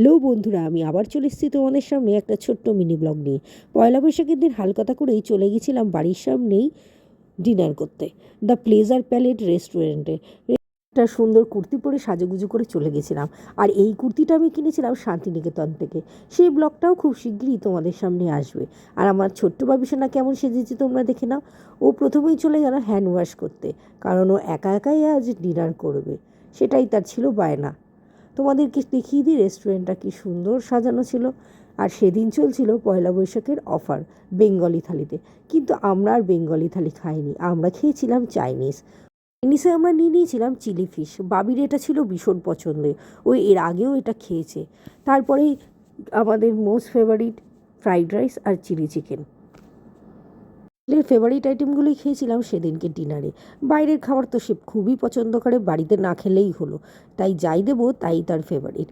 Hello বন্ধুরা, আমি আবার চলে এসেছি তোমাদের সামনে একটা ছোট্ট মিনি ব্লগ নিয়ে। পয়লা বৈশাখের দিন হালকাতা করেই চলে গেছিলাম বাড়ির সামনেই ডিনার করতে দ্য প্লেজার প্যালেট রেস্টুরেন্টে একটা সুন্দর কুর্তি পরে সাজুগুজু করে চলে গেছিলাম, আর এই কুর্তিটা আমি কিনেছিলাম শান্তিনিকেতন থেকে। সেই ব্লগটাও খুব শিগগিরই তোমাদের সামনে আসবে। আর আমার ছোট্ট বাবিসোনা কেমন সেজেছে তোমরা দেখে নাও। ও প্রথমেই চলে গেল হ্যান্ড ওয়াশ করতে, কারণ ও একা একাই আজ ডিনার করবে। সেটাই তার ছিল বায়না। তোমাদেরকে দেখিয়ে দিই রেস্টুরেন্টটা কি সুন্দর সাজানো ছিল। আর সেদিন চলছিল পয়লা বৈশাখের অফার বেঙ্গলি থালিতে কিন্তু আমরা আর বেঙ্গলি থালি খাইনি, আমরা খেয়েছিলাম চাইনিজ। চাইনিজে আমরা নিয়ে নিয়েছিলাম চিলি ফিশ। বাবির এটা ছিল ভীষণ পছন্দের ওই এর আগেও এটা খেয়েছে। তারপরেই আমাদের মোস্ট ফেভারিট ফ্রাইড রাইস আর চিলি চিকেন। ছেলের ফেভারিট আইটেমগুলোই খেয়েছিলাম সেদিনকে ডিনারে বাইরের খাবার তো সে খুবই পছন্দ করে, বাড়িতে না খেলেই হলো। তাই যাই দেবো, তাই তার ফেভারিট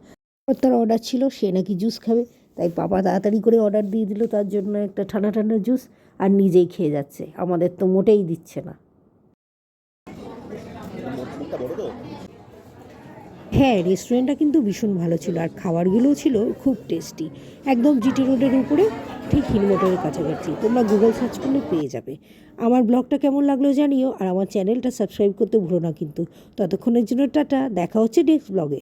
তার অর্ডার ছিল, সে নাকি জুস খাবে। তাই পাপা তাড়াতাড়ি করে অর্ডার দিয়ে দিল, তার জন্য একটা ঠান্ডা ঠান্ডা জুস আর নিজেই খেয়ে যাচ্ছে। আমাদের তো মোটেই দিচ্ছে না। হ্যাঁ রেস্টুরেন্টটা কিন্তু ভীষণ ভালো ছিল আর খাবারগুলোও ছিল খুব টেস্টি একদম জিটি রোডের উপরে ঠিক হিলমোটরের কাছাকাছি। তোমরা গুগল সার্চ করলে পেয়ে যাবে। আমার ব্লগটা কেমন লাগল জানিও, আর আমার চ্যানেলটা সাবস্ক্রাইব করতে ভুলো না কিন্তু। ততক্ষণের জন্য টাটা, দেখা হচ্ছে নেক্সট ব্লগে